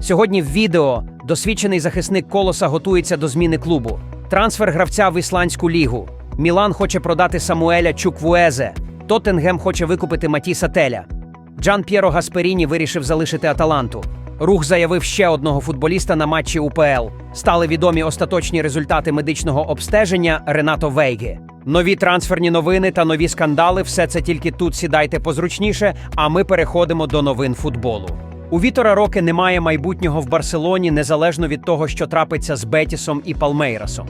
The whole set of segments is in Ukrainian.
Сьогодні в відео досвідчений захисник колоса готується до зміни клубу. Трансфер гравця в ісландську лігу. Мілан хоче продати Самуеля Чуквуезе. Тоттенгем хоче викупити Матіса Теля. Джан П'єро Гасперіні вирішив залишити Аталанту. Рух заявив ще одного футболіста на матчі УПЛ. Стали відомі остаточні результати медичного обстеження Ренато Вейги. Нові трансферні новини та нові скандали все це тільки тут сідайте позручніше, а ми переходимо до новин футболу. У Вітора Роки немає майбутнього в Барселоні незалежно від того, що трапиться з Бетісом і Палмейрасом.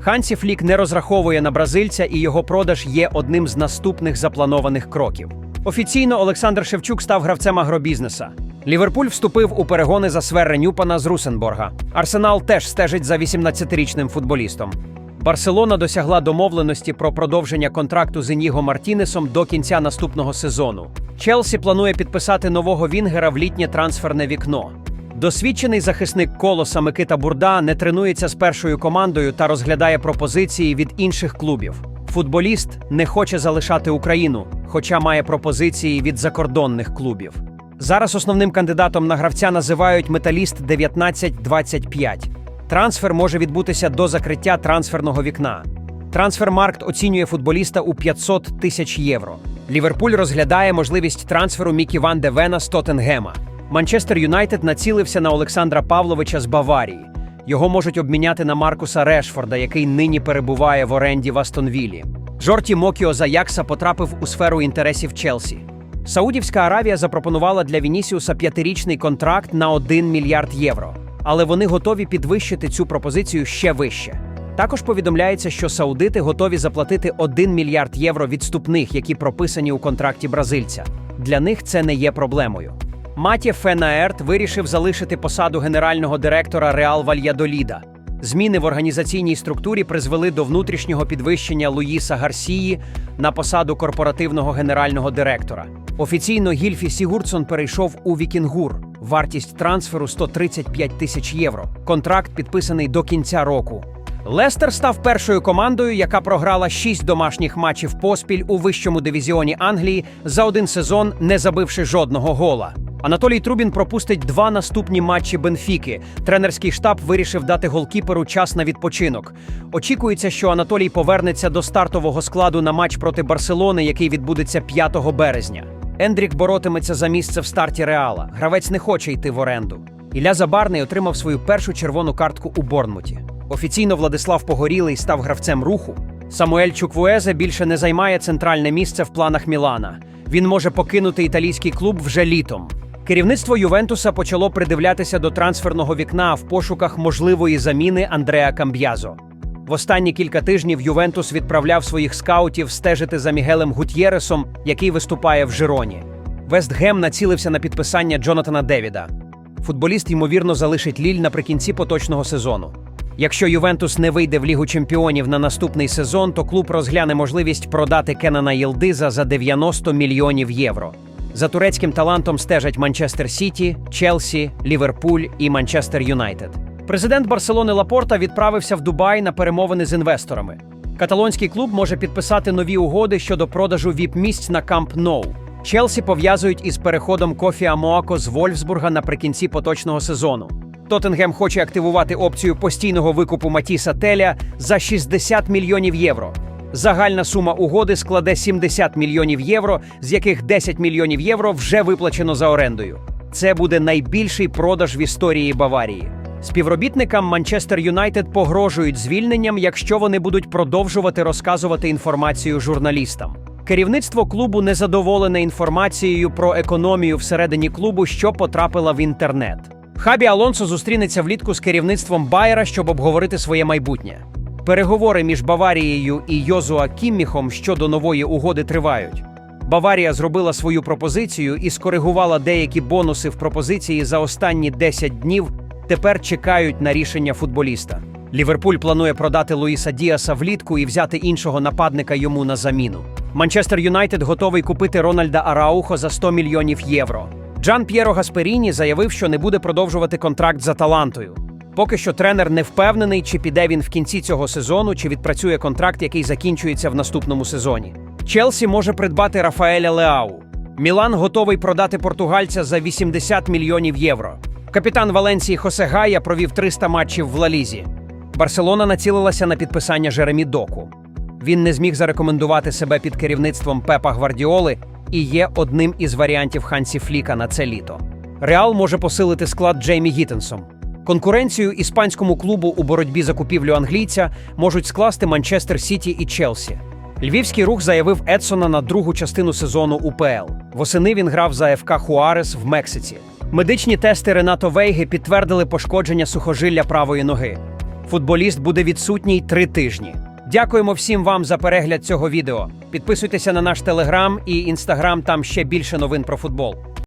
Хансі Флік не розраховує на бразильця, і його продаж є одним з наступних запланованих кроків. Офіційно Олександр Шевчук став гравцем агробізнеса. Ліверпуль вступив у перегони за Сверре Нюпана з Русенборга. Арсенал теж стежить за 18-річним футболістом. Барселона досягла домовленості про продовження контракту з Ініго Мартінесом до кінця наступного сезону. Челсі планує підписати нового Вінгера в літнє трансферне вікно. Досвідчений захисник колоса Микита Бурда не тренується з першою командою та розглядає пропозиції від інших клубів. Футболіст не хоче залишати Україну, хоча має пропозиції від закордонних клубів. Зараз основним кандидатом на гравця називають Металіст 1925. Трансфер може відбутися до закриття трансферного вікна. Трансфермаркт оцінює футболіста у 500 тисяч євро. Ліверпуль розглядає можливість трансферу Мікі Ван де Вена з Тоттенгема. Манчестер Юнайтед націлився на Олександра Павловича з Баварії. Його можуть обміняти на Маркуса Решфорда, який нині перебуває в оренді в Астонвілі. Жорті Мокіо з Аякса потрапив у сферу інтересів Челсі. Саудівська Аравія запропонувала для Вінісіуса п'ятирічний контракт на 1 мільярд євро, але вони готові підвищити цю пропозицію ще вище. Також повідомляється, що саудити готові заплатити 1 мільярд євро відступних, які прописані у контракті бразильця. Для них це не є проблемою. Матє Фенаерт вирішив залишити посаду генерального директора Реал Вальядоліда. Зміни в організаційній структурі призвели до внутрішнього підвищення Луїса Гарсії на посаду корпоративного генерального директора. Офіційно Гільфі Сігурдсон перейшов у Вікінгур. Вартість трансферу 135 тисяч євро. Контракт підписаний до кінця року. Лестер став першою командою, яка програла шість домашніх матчів поспіль у вищому дивізіоні Англії за один сезон, не забивши жодного гола. Анатолій Трубін пропустить два наступні матчі Бенфіки. Тренерський штаб вирішив дати голкіперу час на відпочинок. Очікується, що Анатолій повернеться до стартового складу на матч проти Барселони, який відбудеться 5 березня. Ендрік боротиметься за місце в старті Реала. Гравець не хоче йти в оренду. Ілля Забарний отримав свою першу червону картку у Борнмуті. Офіційно Владислав Погорілий став гравцем руху. Самуель Чуквуезе більше не займає центральне місце в планах Мілана. Він може покинути італійський клуб вже літом. Керівництво Ювентуса почало придивлятися до трансферного вікна в пошуках можливої заміни Андреа Камб'язо. В останні кілька тижнів Ювентус відправляв своїх скаутів стежити за Мігелем Гут'єресом, який виступає в Жироні. Вестгем націлився на підписання Джонатана Девіда. Футболіст ймовірно залишить Ліль наприкінці поточного сезону. Якщо Ювентус не вийде в Лігу чемпіонів на наступний сезон, то клуб розгляне можливість продати Кенана Єлдиза за 90 мільйонів євро. За турецьким талантом стежать Манчестер Сіті, Челсі, Ліверпуль і Манчестер Юнайтед. Президент Барселони Лапорта відправився в Дубай на перемовини з інвесторами. Каталонський клуб може підписати нові угоди щодо продажу віп-місць на Камп Ноу. Челсі пов'язують із переходом Кофі Амоако з Вольфсбурга наприкінці поточного сезону. Тоттенгем хоче активувати опцію постійного викупу Матіса Теля за 60 мільйонів євро. Загальна сума угоди складе 70 мільйонів євро, з яких 10 мільйонів євро вже виплачено за орендою. Це буде найбільший продаж в історії Баварії. Співробітникам Манчестер Юнайтед погрожують звільненням, якщо вони будуть продовжувати розказувати інформацію журналістам. Керівництво клубу незадоволене інформацією про економію всередині клубу, що потрапила в інтернет. Хабі Алонсо зустрінеться влітку з керівництвом Байера, щоб обговорити своє майбутнє. Переговори між Баварією і Йозуа Кімміхом щодо нової угоди тривають. Баварія зробила свою пропозицію і скоригувала деякі бонуси в пропозиції за останні 10 днів. Тепер чекають на рішення футболіста. Ліверпуль планує продати Луїса Діаса влітку і взяти іншого нападника йому на заміну. Манчестер Юнайтед готовий купити Рональда Араухо за 100 мільйонів євро. Джан П'єро Гасперіні заявив, що не буде продовжувати контракт за талантою. Поки що тренер не впевнений, чи піде він в кінці цього сезону, чи відпрацює контракт, який закінчується в наступному сезоні. Челсі може придбати Рафаеля Леау. Мілан готовий продати португальця за 80 мільйонів євро. Капітан Валенції Хосе Гая провів 300 матчів в Лалізі. Барселона націлилася на підписання Жеремі Доку. Він не зміг зарекомендувати себе під керівництвом Пепа Гвардіоли і є одним із варіантів Хансі Фліка на це літо. Реал може посилити склад Джеймі Гіттенсом. Конкуренцію іспанському клубу у боротьбі за купівлю англійця можуть скласти Манчестер Сіті і Челсі. Львівський рух заявив Едсона на другу частину сезону УПЛ. Восени він грав за ФК Хуарес в Мексиці. Медичні тести Ренато Вейги підтвердили пошкодження сухожилля правої ноги. Футболіст буде відсутній три тижні. Дякуємо всім вам за перегляд цього відео. Підписуйтеся на наш телеграм і інстаграм, там ще більше новин про футбол.